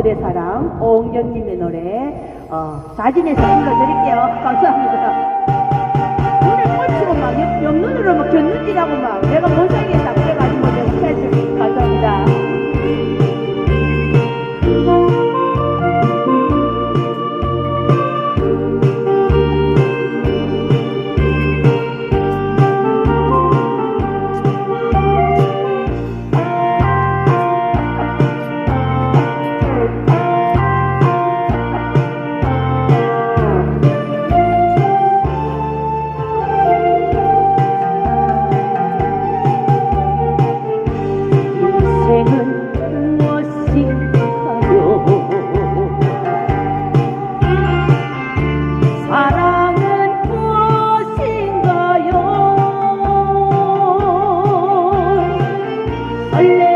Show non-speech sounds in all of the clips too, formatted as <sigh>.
그대 사랑 오은경님의 노래 어, 사진에서 불러드릴게요. <laughs> 감사합니다. 눈에 꽂히고 막 옆, 옆눈으로 막 곁눈질하고 막 Allah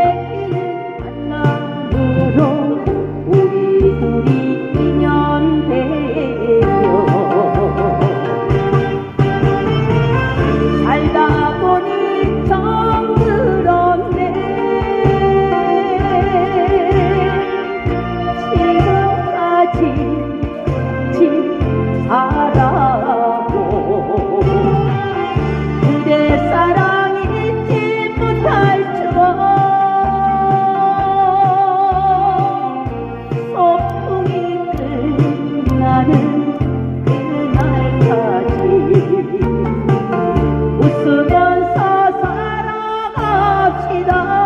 的。